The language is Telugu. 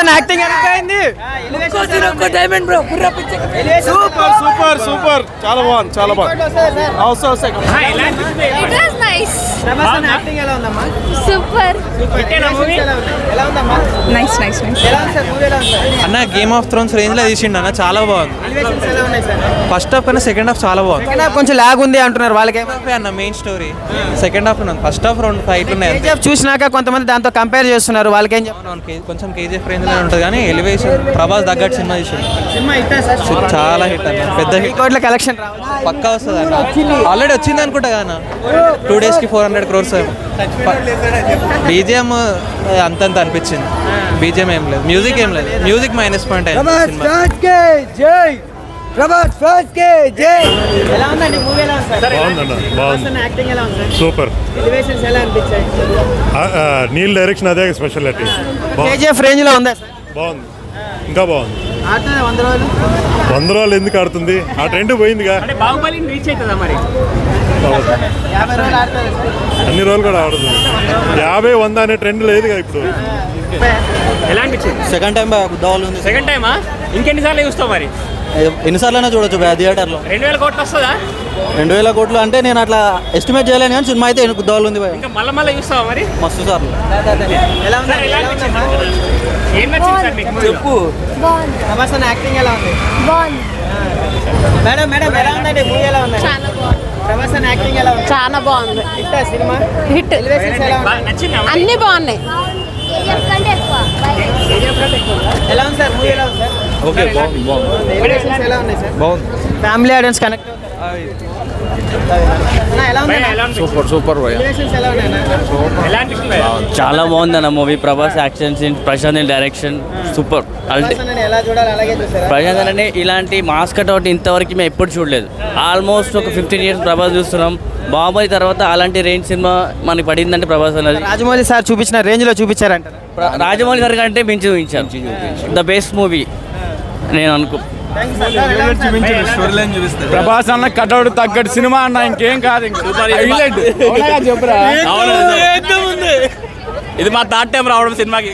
అన్న యాక్టింగ్ ఎలా అయింది సూపర్ సూపర్ సూపర్ చాలా బాగుంది. చాలా బాగుంది. అవసరం. ప్రభాస్ అన్న గేమ్ ఆఫ్ థ్రోన్స్ రేంజ్లో తీసిండు అన్న చాలా బాగుంది. ఫస్ట్ హాఫ్ కన్నా సెకండ్ హాఫ్ చాలా బాగుంది. సెకండ్ హాఫ్ కొంచెం లాగ్ ఉంది అంటున్నారు వాళ్ళకేమో హాఫ్ అన్న main story second half first half రెండు ఫైట్లు ఉన్నాయి చూసినాక కొంతమంది దాంతో కంపేర్ చేస్తున్నారు వాళ్ళకేం కొంచెం కేజీఎఫ్ రేంజ్ లో ఉంటుంది కానీ ఎలివేషన్ ప్రభాస్ తగ్గట్టు సినిమా తీసిండు. సినిమా ఇట్టా సార్ చాలా హిట్ అన్న. పెద్ద హిట్. కోట్ల కలెక్షన్ రావాలి పక్కా వస్తుంది అన్న ఆల్రెడీ వచ్చింది అనుకుంటా కదా టూ డేస్కి ఫోర్ హండ్రెడ్ క్రోర్స్ బీజిఎం అంతంత అనిపించింది. బీజిఎం ఏం లేదు. మ్యూజిక్ ఏం లేదు. మ్యూజిక్ మైనస్ పాయింట్ అయింది సినిమా ఎలా ఉందండి? మూవీ ఎలా ఉంది సార్? ప్రభాస్ బాగుంది. యాక్టింగ్ ఎలా ఉంది? సార్ సూపర్ ఎలివేషన్స్ ఎలా అనిపించాయి? నీల్ డైరెక్షన్ అదే స్పెషాలిటీ కేజీఎఫ్ రేంజ్లో ఉందా సార్? బాగుంది. ఇంకా బాగుంది. వంద రోజులు? ఎందుకు ఆడుతుంది? ఆ ట్రెండ్ పోయిందిగా. బాహుబలిని రీచ్ అవుతుందా మరి? అన్ని రోజులు కూడా ఆడుతుంది. యాభై వంద అనే ట్రెండ్ లేదుగా ఇప్పుడు. ఎలా అనిపించింది? సెకండ్ టైం సెకండ్ టైమా ఇంకెన్నిసార్లు చూస్తావు మరి? ఎన్నిసార్లు చూడొచ్చు థియేటర్లో. రెండు వేల కోట్లు వస్తుందా? రెండు వేల కోట్లు అంటే నేను అట్లా ఎస్టిమేట్ చేయలేను కానీ సినిమా అయితే ఉంది ఇంకా మళ్ళీ మళ్ళీ చూస్తావా మరి? మస్తు సార్లు. ఎలా ఉంది? సార్ ఎలా ఎలా అనిపించింది? ఉందమ్మా ఏం నచ్చింది సార్ మీకు? చెప్పు. బాగుంది. ప్రభాస్ అన్న యాక్టింగ్ ఎలా ఉంది? బాగుంది. మేడం మేడం ఎలా ఉందండి? మూవీ ఎలా ఉంది? చాలా బాగుంది. ప్రభాస్ అన్న యాక్టింగ్ ఎలా ఉంది? చాలా బాగుంది. సినిమా? హిట్ ఎలివేషన్స్ ఎలా నచ్చిందా మరి? అన్ని బాగున్నాయి. ఎలా ఉంది సార్? మూవీ ఎలా ఉంది సార్? ఓకే బాగుంది బాగుంది. Family audience connect super super? చాలా బాగుంది. అన్న movie. Prabhas action scene Prashanth direction. Super. అల్టి Prabhas అన్నని ఎలా చూడాలి అలాగే చూసారా ప్రశాంత్ అనే ఇలాంటి మాస్ కట్అవుట్ ఇంతవరకు మేము ఎప్పుడు చూడలేదు. ఆల్మోస్ట్ ఒక ఫిఫ్టీన్ ఇయర్స్ ప్రభాస్ చూస్తున్నాం. బాహుబలి తర్వాత అలాంటి రేంజ్ సినిమా మనకి పడిందంటే ప్రభాస్ అన్నది. రాజమౌళి సార్ చూపించిన రేంజ్లో చూపించారంట రాజమౌళి గారి కంటే మించి చూపించారు. ద బెస్ట్ మూవీ నేను అనుకో ప్రభాస్ అన్న కటౌట్ తగ్గట్టు సినిమా అన్న ఇంకేం కాదు ఇది మా థర్డ్ టైం రావడం సినిమాకి.